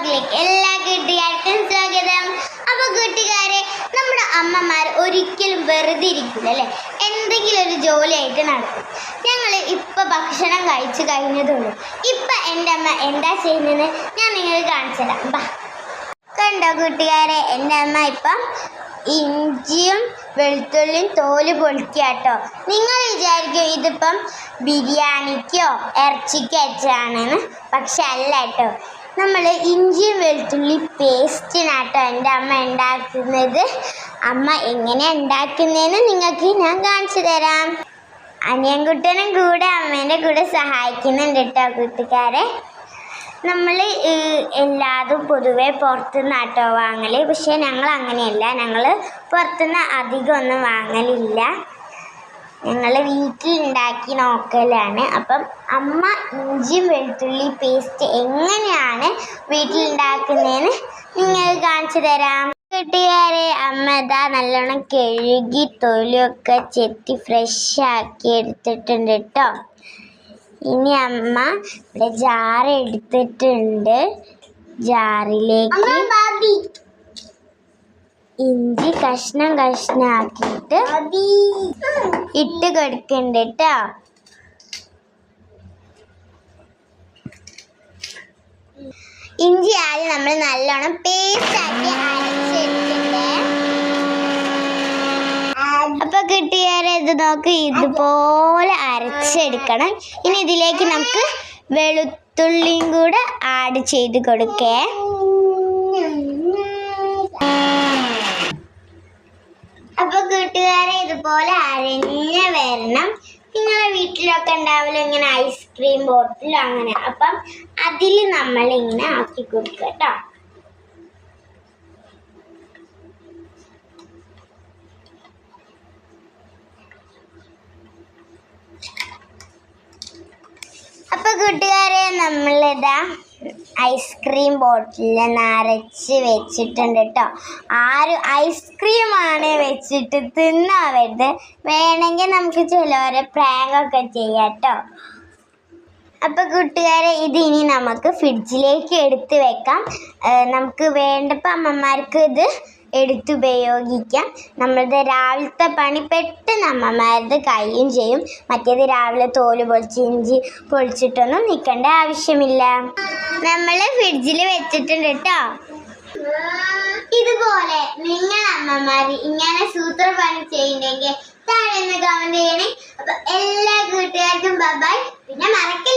വ്ളോഗിലേക്ക് എല്ലാ കൂട്ടുകാർക്കും സ്വാഗതം. അപ്പൊ കൂട്ടുകാരെ നമ്മുടെ അമ്മമാർ ഒരിക്കലും വെറുതെ ഇരിക്കില്ല എന്തെങ്കിലും ഒരു ജോലിയായിട്ട് നടക്കും. ഞങ്ങൾ ഇപ്പൊ ഭക്ഷണം കഴിച്ചു കഴിഞ്ഞതുള്ളൂ. ഇപ്പൊ എന്റെ അമ്മ എന്താ ചെയ്യുന്നത്? ഞാൻ നിങ്ങൾക്ക് കാണിച്ചു തരാം. ബാ. കണ്ടോ കൂട്ടുകാരെ എന്റെ അമ്മ ഇപ്പം ഇഞ്ചിയും വെളുത്തുള്ളിയും തോൽ പൊളിക്കാട്ടോ. നിങ്ങൾ വിചാരിക്കും ഇതിപ്പം ബിരിയാണിക്കോ ഇറച്ചിക്കോ അച്ചാണെന്ന് പക്ഷെ അല്ല കേട്ടോ. നമ്മൾ ഇഞ്ചിയും വെളുത്തുള്ളി പേസ്റ്റിനാട്ടോ എന്റെ അമ്മ ഉണ്ടാക്കുന്നത്. അമ്മ എങ്ങനെ ഉണ്ടാക്കുന്നതെന്ന് നിങ്ങൾക്ക് ഞാൻ കാണിച്ചു തരാം. അനിയൻകുട്ടനും കൂടെ അമ്മേന്റെ കൂടെ സഹായിക്കുന്നുണ്ട് കേട്ടോ കൂട്ടുകാരെ. നമ്മൾ എല്ലാതും പൊതുവെ പുറത്തുനിന്ന് ആട്ടോ വാങ്ങൽ പക്ഷേ ഞങ്ങൾ അങ്ങനെയല്ല ഞങ്ങൾ പുറത്തുനിന്ന് അധികമൊന്നും വാങ്ങലില്ല. ഞങ്ങൾ വീട്ടിലുണ്ടാക്കി നോക്കലാണ്. അപ്പം അമ്മ ഇഞ്ചിയും വെളുത്തുള്ളി പേസ്റ്റ് എങ്ങനെയാണ് വീട്ടിൽ ഉണ്ടാക്കുന്നതെന്ന് നിങ്ങൾ കാണിച്ചു തരാം. കൂട്ടുകാരെ അമ്മ ഇതാ നല്ലോണം കഴുകി തൊലിയൊക്കെ ചെത്തി ഫ്രഷ് ആക്കി എടുത്തിട്ടുണ്ട് കേട്ടോ ഇനി അമ്മ ഇവിടെ ജാർ എടുത്തിട്ടുണ്ട്. ജാറിലേക്ക് ഇഞ്ചി കഷ്ണം കഷ്ണാക്കിയിട്ട് ഇട്ട് കൊടുക്കണ്ട കേട്ടോ ഇഞ്ചി ആദ്യം നമ്മൾ നല്ലോണം പേസ്റ്റ് ആക്കി അപ്പൊ കിട്ടിയാരെ ഇത് നോക്ക് ഇതുപോലെ അരച്ചെടുക്കണം. ഇനി ഇതിലേക്ക് നമുക്ക് വെളുത്തുള്ളിയും കൂടെ ആഡ് ചെയ്ത് കൊടുക്കേ അപ്പൊ കൂട്ടുകാരെ ഇതുപോലെ അരഞ്ഞ് വരണം. നിങ്ങളുടെ വീട്ടിലൊക്കെ ഉണ്ടാവില്ല ഇങ്ങനെ ഐസ്ക്രീം ബോട്ടിലോ അങ്ങനെ. അപ്പം അതിൽ നമ്മൾ ഇങ്ങനെ ആക്കി കൊടുക്കുക കേട്ടോ അപ്പൊ കൂട്ടുകാരെ നമ്മളിതാ ഐസ്ക്രീം ബോട്ടിൽ നിറച്ച് വെച്ചിട്ടുണ്ട് കേട്ടോ ആരും ഐസ്ക്രീമാണ് വെച്ചിട്ട് തിന്നാവരുത് വേണമെങ്കിൽ നമുക്ക് ചിലവരെ പ്രാങ്കൊക്കെ ചെയ്യാം കേട്ടോ അപ്പോൾ കൂട്ടുകാരെ ഇത് ഇനി നമുക്ക് ഫ്രിഡ്ജിലേക്ക് എടുത്ത് വെക്കാം. നമുക്ക് വേണ്ടപ്പോൾ അമ്മമാർക്ക് ഇത് എടുത്തുപയോഗിക്കാം. നമ്മളുടെ രാവിലത്തെ പണി പെട്ടെന്ന് അമ്മമാരത് കഴിയും ചെയ്യും. മറ്റേത് രാവിലെ തോൽ പൊളിച്ച് ഇഞ്ചി പൊളിച്ചിട്ടൊന്നും നിൽക്കേണ്ട ആവശ്യമില്ല. നമ്മൾ ഫ്രിഡ്ജിൽ വെച്ചിട്ടുണ്ട് കേട്ടോ. ഇതുപോലെ നിങ്ങൾ അമ്മമാർ ഇങ്ങനെ സൂത്രപണി ചെയ്യുന്നെങ്കിൽ താഴെ കമന്റ് ചെയ്യണേ. അപ്പൊ എല്ലാ കൂട്ടുകാർക്കും ബൈ പിന്നെ ഷെയറും